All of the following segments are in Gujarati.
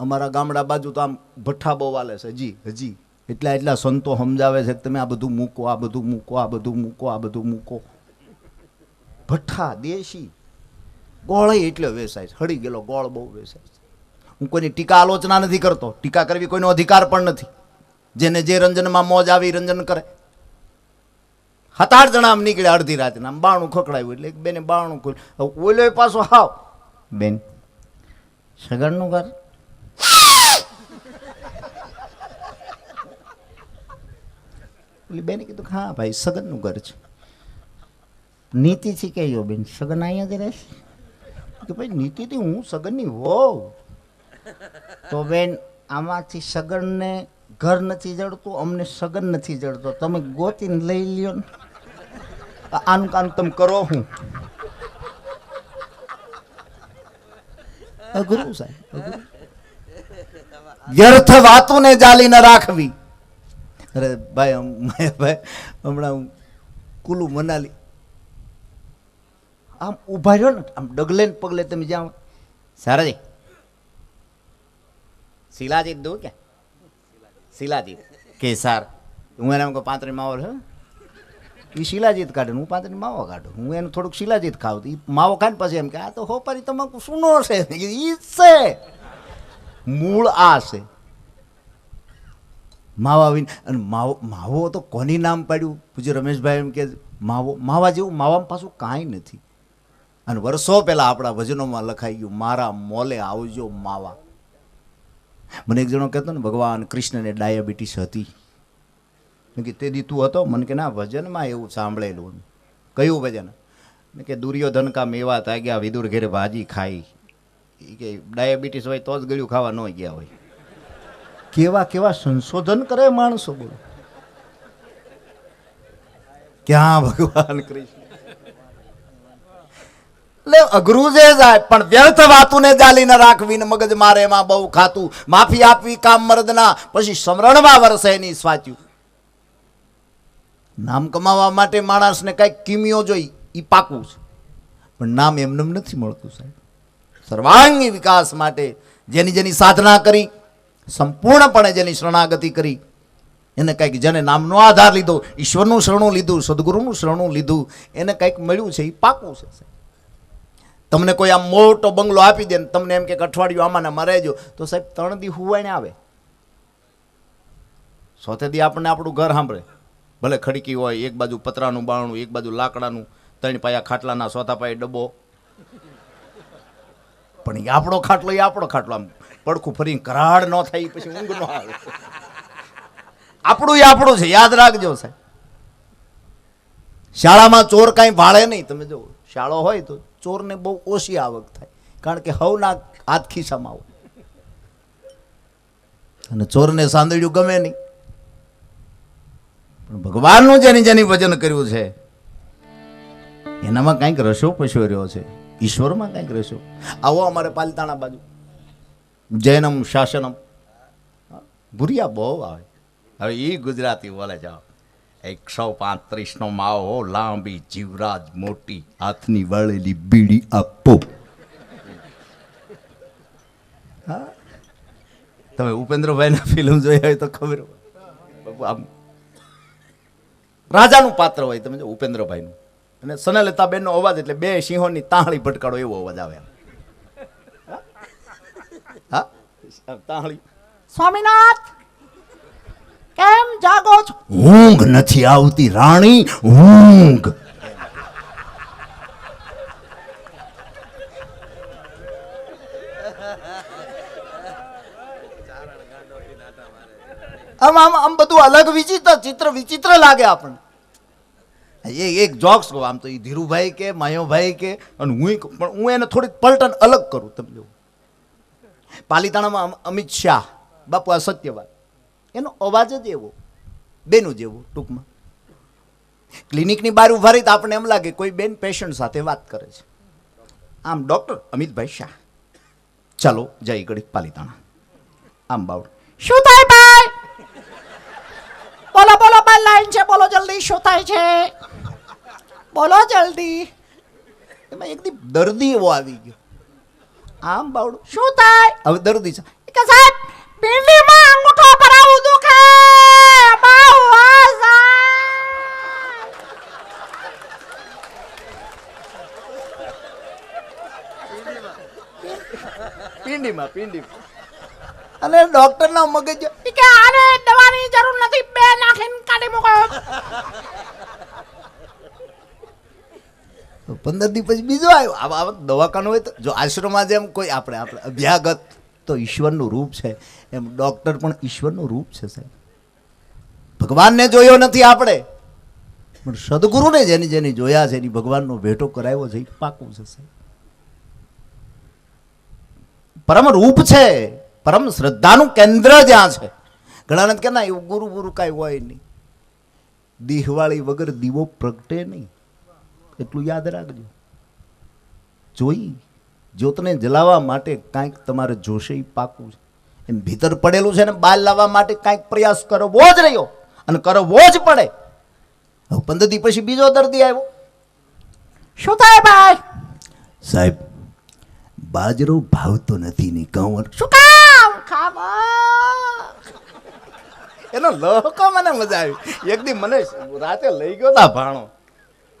અમારા ગામડા બાજુ તો આમ ભઠ્ઠા બહુ વાલે છે. હજી હજી. એટલા એટલા સંતો સમજાવે છે કે તમે આ બધું મૂકો, આ બધું મૂકો, આ બધું મૂકો, આ બધું મૂકો. ભઠ્ઠા, દેશી. ગોળ એટલે વેસાય છે. હળી ગયેલો ગોળ બહુ વેસાય છે. હું કોઈની ટીકા આલોચના નથી કરતો. ટીકા કરવી કોઈનો અધિકાર પણ નથી. જેને જે રંજનમાં મોજ આવી રંજન કરે. આઠ જણા આમ નીકળ્યા અડધી રાતના. આમ બાણું ખકડાયું એટલે બેને બાણું હવે ઓલો પાછો હાવ. બેન સગનનું ઘર? ઓલી બેને કીધું હા ભાઈ, સગનનું ઘર છે. નીતિથી કહેજો બેન, સગન અહીંયા જ રહેશે? કે ભાઈ, નીતિથી હું સગનની હોવ તો બેન, આમાંથી સગનને ઘર નથી જડતું, અમને સગન નથી જડતો. તમે ગોતીને લઈ લ્યો ને. આનું કામ તમે કરો હું. અઘરું સાહેબ. વ્યર્થ વાતોને જાલી ન રાખવી. અરે ભાઈ અમ- ભાઈ, હમણાં હું કુલુ મનાલી. આમ ઊભા રહ્યો ને, આમ ડગલે ને પગલે તમે જાઓ સારાજી. શિલાજીત દઉં કે શિલાજીત. કે સાર, હું એને કહું પાંત્રી માવો છે એ શિલાજીત કાઢે હું પાંત્રી માવો કાઢું. હું એનું થોડુંક શિલાજીત ખાવ એ માવો ખાઈને પછી એમ કે, આ તો હોપારી તમાકુ સુનો છે. એ છે. મૂળ આ છે. માવા વિન અને માવો માવો તો કોની નામ પાડ્યું? પૂજ્ય રમેશભાઈ એમ કે માવો માવા જેવું માવામાં પાછું કાંઈ નથી. અને વર્ષો પહેલાં આપણા ભજનોમાં લખાઈ ગયું, મારા મોલે આવજો માવા. મને એક જણો કહેતો ને, ભગવાન કૃષ્ણને ડાયાબિટીસ હતી. મેં કે તે દી તું હતો? મને કે, ના, ભજનમાં એવું સાંભળેલું કયું ભજન? મેં કે, દુર્યોધન કા મેવા તાગ્યા વિદુર ઘેરે ભાજી ખાઈ. એ કે, ડાયાબિટીસ હોય તો જ ગળ્યું ખાવા ન ગયા હોય. કેવા કેવા સંશોધન કરે માણસો બોલો. ક્યાં ભગવાન કૃષ્ણ? એટલે અઘરું જે જાય પણ વ્યર્થ વાતુને જાલીને રાખવી ને મગજ મારે એમાં બહુ ખાતું. માફી આપવી કામ મર્દના, પછી સમરણમાં વરસે એની સ્વાચ્યું નામ કમાવા માટે માણસને કંઈક કિમિયો જોઈ એ પાકું છે. પણ નામ એમનેમ નથી મળતું સાહેબ. સર્વાંગી વિકાસ માટે જેની જેની સાધના કરી સંપૂર્ણપણે જેની શરણાગતિ કરી. એને કંઈક જેને નામનો આધાર લીધો, ઈશ્વરનું શરણું લીધું, સદગુરુનું શરણું લીધું, એને કંઈક મળ્યું છે, એ પાકું છે તમને કોઈ આમ મોટો બંગલો આપી દે ને તમને એમ કે અઠવાડિયું આમાં મરાજો તો સાહેબ ત્રણ દી હુવાઈને આવે. સોથે દી આપણને આપણું ઘર સાંભળે. ભલે ખડકી હોય, એક બાજુ પતરાનું બારણું, એક બાજુ લાકડાનું, ત્રણ પાયા ખાટલાના સોથા પાયે ડબ્બો. પણ એ આપણો ખાટલો એ આપણો ખાટલો આમ પડખું ફરીને કરાડ ન થાય પછી ઊંઘ ન આવે. આપણું એ આપણું છે, યાદ રાખજો સાહેબ. શાળામાં ચોર કાંઈ ભાળે નહીં, તમે જો, શાળો હોય તો ચોરને બહુ ઓછી આવક થાય, કારણ કે હવના હાથ ખિસ્સામાં આવે અને ચોરને સાંદળ્યું ગમે નહીં. પણ ભગવાનનું જેની જેની ભજન કર્યું છે, એનામાં કંઈક રસો પશોર્યો છે, ઈશ્વરમાં કંઈક રસો. આવો અમારે પાલતાણા બાજુ. જૈનમ શાસનમ. ભૂરિયા બહુ આવે. હવે એ ગુજરાતી બોલે જાઓ એકસો પાંત્રીસનો માવો, લાંબી જીવરાજ, મોટી, હાથની વળેલી બીડી આપો. હા? તમે ઉપેન્દ્રભાઈના ફિલ્મ જોઈ હોય તો ખબર. આમ રાજાનું પાત્ર હોય, તમે જો ઉપેન્દ્રભાઈનું. અને સનલતાબેનનો અવાજ એટલે બે સિંહોની તાણી ભટકાડો એવો અવાજ આવે હા સ્વામીનાથ કેમ જાગો છો? ઊંઘ નથી આવતી રાણી ઊંઘ. આમ આમ આમ બધું અલગ વિચિત્ર ચિત્ર વિચિત્ર લાગે આપણને. એ એક જોક્સ કહું આમ તો એ ધીરુભાઈ કે માયોભાઈ કે અને હું પણ હું એને થોડીક પલટન અલગ કરું તમે જો પાલિતાણામાં અમિત શાહ, બાપુ આ સત્યવાદ. એનો અવાજ જ એવો, બેનું જેવું ટૂંકમાં. ક્લિનિકની બહાર ઊભા રહી તો આપણને એમ લાગે કોઈ બેન પેશન્ટ સાથે વાત કરે છે. આમ ડૉક્ટર અમિતભાઈ શાહ. ચાલો જય ગણિત પાલિતાણા. આમ બાવડ શું થાય ભાઈ? બોલો બોલો ભાઈ લાઈન છે, બોલો જલ્દી, શું થાય છે? બોલો જલ્દી. એમાં એકદી દર્દી એવો આવી ગયો. આમ બાવડું. શું થાય? હવે દર્દી છે. કે સાહેબ ભીંડીમાં અંગૂઠો ભરાવું દુખે. બાવ પિંડીમાં પિંડીમાં. અને ડોક્ટરનો મગજ કે આને દવાની જરૂર નથી. બે નાખીને કાઢી મૂકો. પંદર દિવસ પછી બીજો આવ્યો. આવા દવાખાનું હોય તો જો આશ્રમમાં જેમ કોઈ આપણે આપણે અભ્યાગત તો ઈશ્વરનું રૂપ છે. એમ ડૉક્ટર પણ ઈશ્વરનું રૂપ છે સાહેબ. ભગવાનને જોયો નથી આપણે. પણ સદગુરુને જેની જેની જોયા છે એની ભગવાનનો ભેટો કરાવ્યો છે, એ પાકું છે સાહેબ. પરમ રૂપ છે. પરમ શ્રદ્ધાનું કેન્દ્ર જ્યાં છે. ઘણાને કે ના, એવું ગુરુ ગુરુ કાંઈ હોય નહીં. દીહવાળી વગર દીવો પ્રગટે નહીં. એટલું યાદ રાખજો. જોઈ જ્યોતને જલાવવા માટે કાંઈક તમારે જોશે એ પાકું છે. એમ ભીતર પડેલું છે ને બહાર લાવવા માટે કાંઈક પ્રયાસ કરવો જ રહ્યો અને કરવો જ પડે. હવે પંદર દી પછી બીજો દર્દી આવ્યો. શું થાય ભાઈ? સાહેબ બાજરો ભાવતો નથી ની કંવર. શું કામ? ખાવા એનો લહકો મને મજા આવી. એક દી મને રાતે લઈ ગયો તા ભાણો.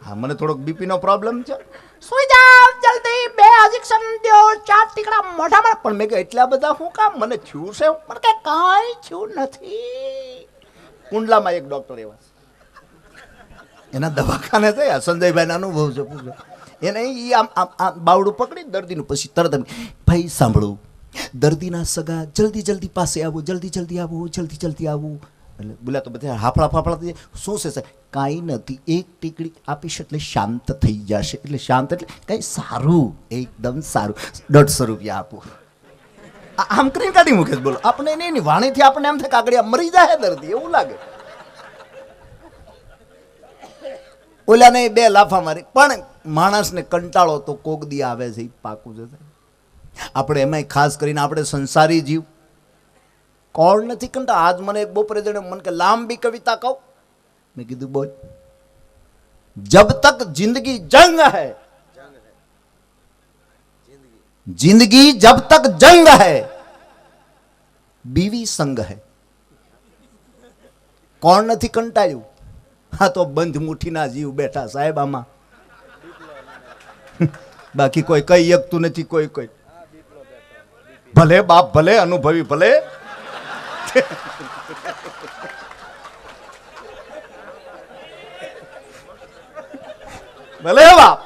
હા મને થોડોક બીપી નો પ્રોબ્લેમ છે. સુઈ જાવ જલ્દી. બે ઇન્જેક્શન દો ચાર ટીકડા મોઢામાં. પણ મેં કે એટલા બધા શું કામ? મને થયું છે. પણ કે કાંઈ થયું નથી. કુંડલામાં એક ડોક્ટર એવા એના દવાખાને થયા સંજયભાઈને અનુભવ છે પૂછો. એને એ આમ આમ બાવડું પકડી દર્દીનું પછી તરત ભાઈ સાંભળું. દર્દીના સગા જલ્દી જલ્દી પાસે આવો જલ્દી જલ્દી આવો જલ્દી જલ્દી આવો. એટલે બોલ્યા તો બધા હાફળા ફાફળા થઈ જાય. શું છે સાહેબ? કાંઈ નથી. એક ટીકડી આપીશ એટલે શાંત થઈ જશે. એટલે શાંત એટલે કંઈ સારું, એકદમ સારું. દોઢસો રૂપિયા આપો. આમ કરીને કાઢી મૂકે બોલો. આપણે નહીં નહીં વાણીથી આપણને એમ થાય કાગડિયા મરી જાય દર્દી, એવું લાગે. ઓલાને બે લાફા મારી. પણ માણસને કંટાળો તો કોક દી આવે છે પાકું છે આપણે એમાંય ખાસ કરીને આપણે સંસારી જીવ. કોણ નથી કંટાળ? આજ મને બપોરે જણે મને કે લાંબી કવિતા કહું. મેં કીધું બોલ જબ તક જિંદગી જંગ હૈ જિંદગી જબ તક જંગ હૈ બીવી સંગ હૈ કોણ નથી કંટાળ્યું હા તો બંધ મુઠ્ઠીના જીવ બેઠા સાહેબ આમાં બાકી કોઈ કઈ એકતું નથી કોઈ કોઈ ભલે બાપ ભલે અનુભવી ભલે ભલે બાપ